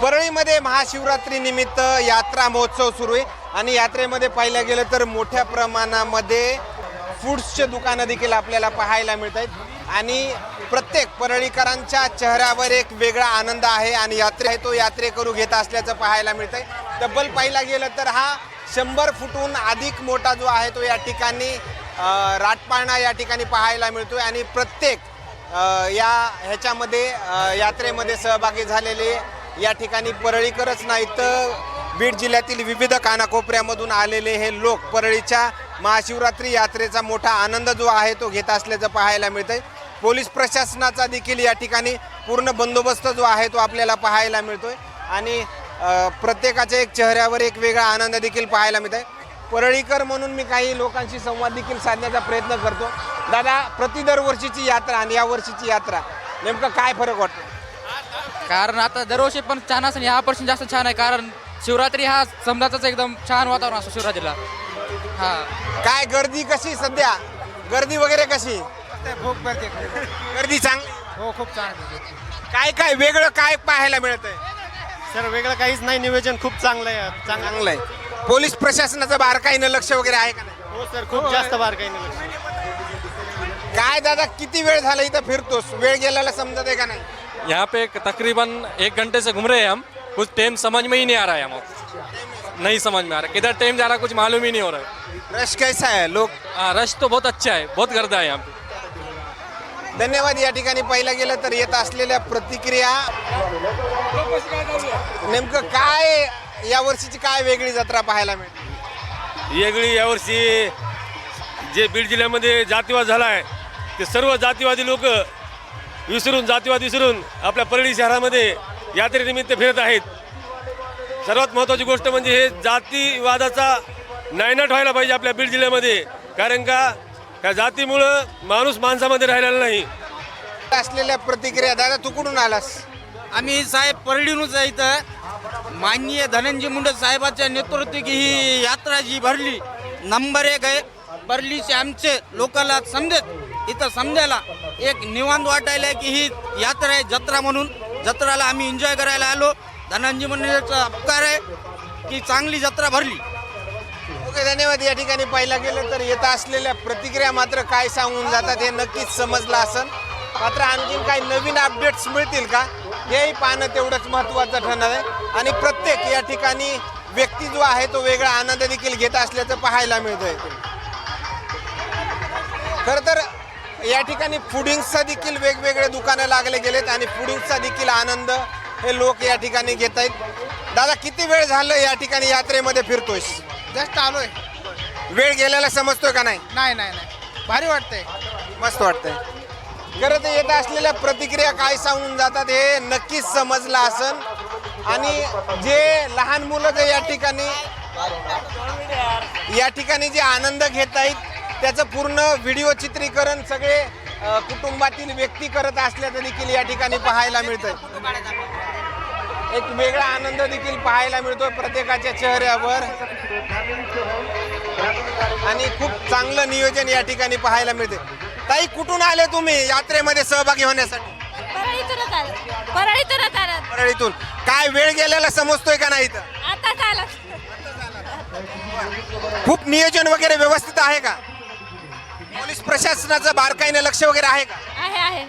परळीमध्ये महाशिवरात्रीनिमित्त यात्रा महोत्सव सुरू आहे. आणि यात्रेमध्ये पाहिलं गेलं तर मोठ्या प्रमाणामध्ये फूड्सचे दुकानं देखील आपल्याला पाहायला मिळत आहेत. आणि प्रत्येक परळीकरांच्या चेहऱ्यावर एक वेगळा आनंद आहे आणि यात्रे आहे तो यात्रेकरू घेत असल्याचं पाहायला मिळत आहे. तब्बल पाहिला गेलं तर हा शंभर फुटून अधिक मोठा जो आहे तो या ठिकाणी राटपाळणा या ठिकाणी पाहायला मिळतो आणि प्रत्येक या ह्याच्यामध्ये यात्रेमध्ये सहभागी झालेले या ठिकाणी परळीकरच नाही तर बीड जिल्ह्यातील विविध कानाकोपऱ्यामधून आलेले हे लोक परळीच्या महाशिवरात्री यात्रेचा मोठा आनंद जो आहे तो घेत असल्याचं पाहायला मिळतंय. पोलीस प्रशासनाचा देखील या ठिकाणी पूर्ण बंदोबस्त जो आहे तो आपल्याला पाहायला मिळतोय. आणि प्रत्येकाच्या एक चेहऱ्यावर एक वेगळा आनंद देखील पाहायला मिळत आहे परळीकर म्हणून मी काही लोकांशी संवाद देखील साधण्याचा प्रयत्न करतो. दादा प्रति दरवर्षीची यात्रा आणि या वर्षीची यात्रा नेमकं काय फरक वाटतो? कारण आता दरवर्षी पण छान असेल ह्या वर्षी जास्त छान आहे कारण शिवरात्री हा समजाचाच एकदम छान वातावरण असतो शिवरात्रीला. हा. काय गर्दी कशी सध्या? गर्दी वगैरे कशी? खूप गर्दी गर्दी चांगली हो खूप चांगली काय काय वेगळं काय पाहायला मिळत आहे सर वेगळं काहीच नाही नियोजन खूप चांगलं आहे. चांगलं चांगलं आहे पोलीस प्रशासनाचं बारकाईनं लक्ष वगैरे आहे का नाही? हो सर खूप जास्त बार काही नाही काय दादा किती वेळ झाला इथं फिरतोस? वेळ गेलेला समजत आहे का नाही? यहाँ पे एक- तकरीबन एक घंटे से घूम रहे हैं हम। कुछ टाइम समझ में ही नहीं आ रहा है हमको नहीं समझ में आ रहा। किधर टाइम जा रहा है कुछ मालूम ही नहीं हो रहा है। रश कैसा आहे लोक हाँ रश तो बहुत अच्छा है बहुत गर्दा है यहाँ पे। धन्यवाद या ठिकाणी पाहिलं गेलं तर येत असलेल्या प्रतिक्रिया. नेमकं काय या वर्षीची काय वेगळी जत्रा पाहायला मिळते? वेगळी यावर्षी जे बीड जिल्ह्यामध्ये जातीवाद झाला आहे ते सर्व जातीवादी लोक विसरून जातीवाद विसरून आपल्या परळी शहरामध्ये यात्रेनिमित्त फिरत आहेत. सर्वात महत्त्वाची गोष्ट म्हणजे हे जातीवादाचा नायनाट व्हायला पाहिजे आपल्या बीड जिल्ह्यामध्ये. कारण का त्या जातीमुळं माणूस माणसामध्ये राहिलेला नाही. असलेल्या प्रतिक्रिया दादा तू कुठून आलास? आम्ही साहेब परळीनूच आहे इथं. माननीय धनंजय मुंडे साहेबाच्या नेतृत्वाची ही यात्रा जी भरली नंबर एक आहे. परलीचे आमचे लोकांना समजेत इथं समजायला. एक निवांत वाटायला की ही यात्रा आहे जत्रा म्हणून. जत्राला आम्ही एन्जॉय करायला आलो. धनंजय मंदिराचा अपकार आहे की चांगली जत्रा भरली. ओके धन्यवाद. या ठिकाणी पाहिलं गेलं तर येत असलेल्या प्रतिक्रिया मात्र काय सांगून जातात हे नक्कीच समजलं असेल. मात्र आणखीन काही नवीन अपडेट्स मिळतील का? हेही पाहणं तेवढंच महत्त्वाचं ठरणार आहे. आणि प्रत्येक या ठिकाणी व्यक्ती जो आहे तो वेगळा आनंद देखील घेत असल्याचं पाहायला मिळतंय. खरं तर या ठिकाणी फुडिंगचा देखील वेगवेगळे दुकानं लागले गेलेत आणि फुडिंगचा देखील आनंद हे लोक या ठिकाणी घेत आहेत. दादा किती वेळ झालं या ठिकाणी यात्रेमध्ये फिरतोयस? जस्ट आलोय. वेळ गेलेला समजतोय का नाही? नाही नाही नाही. भारी वाटतंय. मस्त वाटतंय. खरं तर येत असलेल्या प्रतिक्रिया काय सांगून जातात हे नक्कीच समजलं असन. आणि जे लहान मुलं जे या ठिकाणी या ठिकाणी जे आनंद घेत आहेत त्याचं पूर्ण व्हिडिओ चित्रीकरण सगळे कुटुंबातील व्यक्ती करत असल्याचं देखील या ठिकाणी पाहायला मिळतंय. एक वेगळा आनंद देखील पाहायला मिळतोय प्रत्येकाच्या चेहऱ्यावर. आणि खूप चांगलं नियोजन या ठिकाणी पाहायला मिळते ताई कुठून आले तुम्ही यात्रेमध्ये सहभागी होण्यासाठी? परळीतून. काय वेळ गेलेला समजतोय का नाही खूप नियोजन वगैरे व्यवस्थित आहे का? पोलीस प्रशासनाचं बारकाईने लक्ष वगैरे आहे का? आहे आहे.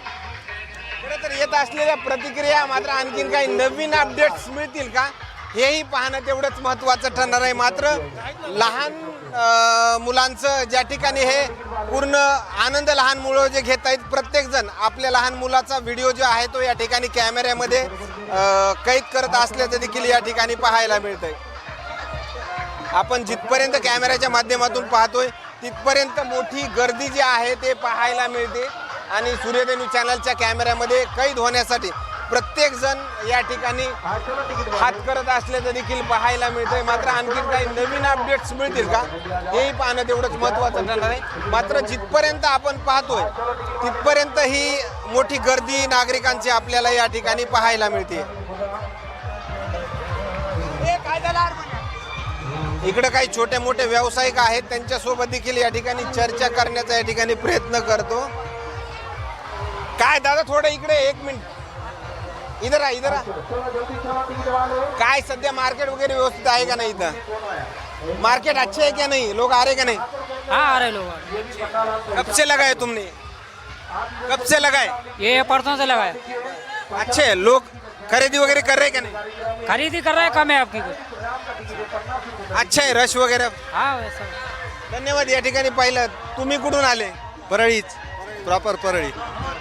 खरं तर येत असलेल्या प्रतिक्रिया मात्र आणखीन काही नवीन अपडेट्स मिळतील का? हेही पाहणं तेवढंच महत्त्वाचं ठरणार आहे. मात्र लहान मुलांचं ज्या ठिकाणी हे पूर्ण आनंद लहान मुलं जे घेत आहेत प्रत्येकजण आपल्या लहान मुलाचा व्हिडिओ जो आहे तो या ठिकाणी कॅमेऱ्यामध्ये कैद करत असल्याचं देखील या ठिकाणी पाहायला मिळतंय. आपण जिथपर्यंत कॅमेऱ्याच्या माध्यमातून पाहतोय तिथपर्यंत मोठी गर्दी जी आहे ते पाहायला मिळते. आणि सूर्यधनु चॅनलच्या कॅमेऱ्यामध्ये कैद होण्यासाठी प्रत्येक जण या ठिकाणी हात करत असल्याचं देखील पाहायला मिळतंय. मात्र आणखी काही नवीन अपडेट्स मिळतील का? हेही पाहणं तेवढंच महत्त्वाचं ठरणार आहे. मात्र जिथपर्यंत आपण पाहतोय तिथपर्यंत ही मोठी गर्दी नागरिकांची आपल्याला या ठिकाणी पाहायला मिळते. इकडे काही छोटे मोठे व्यावसायिक आहेत त्यांच्यासोबत देखील या ठिकाणी चर्चा करण्याचा या ठिकाणी प्रयत्न करतो. काय दादा थोडं इकडे एक मिनिट. इधर आ इधर आ. काय सध्या मार्केट वगैरे व्यवस्थित आहे का नाही इथं? मार्केट अच्छे है क्या नहीं? लोग आ रहे का नहीं? हाँ आ रहे लोग कब से लगाए तुमने? कब से लगाए? ये परसों से लगा है अच्छे लोग खरीदी वगैरह कर रहे का नहीं? खरीदी कर रहे हैं कम है आपकी कुछ। अच्छा आहे रश वगैरे? हाँ वैसा। धन्यवाद या ठिकाणी पाहिलं तुम्ही कुठून आले? परळीच. प्रॉपर परळी.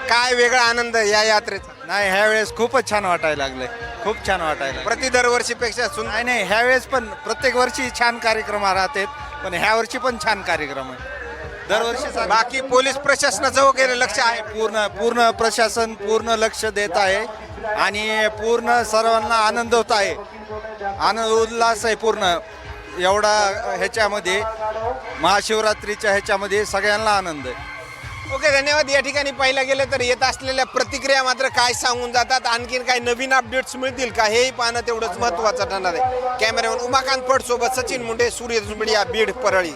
काय वेगळा आनंद या यात्रेचा? नाही ह्या वेळेस खूपच छान वाटायला लागलंय. खूप छान वाटायला लागलंय. प्रति दरवर्षीपेक्षा सुंदर नाही नाही ह्या वेळेस पण प्रत्येक वर्षी छान कार्यक्रम राहतात पण ह्या वर्षी पण छान कार्यक्रम आहे. दरवर्षी बाकी पोलीस प्रशासनाचं वगैरे लक्ष आहे? पूर्ण पूर्ण प्रशासन पूर्ण लक्ष देत आहे. आणि पूर्ण सर्वांना आनंद होत आहे. आनंद उल्हास आहे पूर्ण. एवढा ह्याच्यामध्ये महाशिवरात्रीच्या ह्याच्यामध्ये सगळ्यांना आनंद आहे. ओके धन्यवाद. या ठिकाणी पाहिलं गेलं तर येत असलेल्या प्रतिक्रिया मात्र काय सांगून जातात? आणखीन काही नवीन अपडेट्स मिळतील का? हेही पाहणं तेवढंच महत्त्वाचं ठरणार आहे. कॅमेरामॅन उमाकांत पट सोबत सचिन मुंडे सूर्य मीडिया बीड परळी.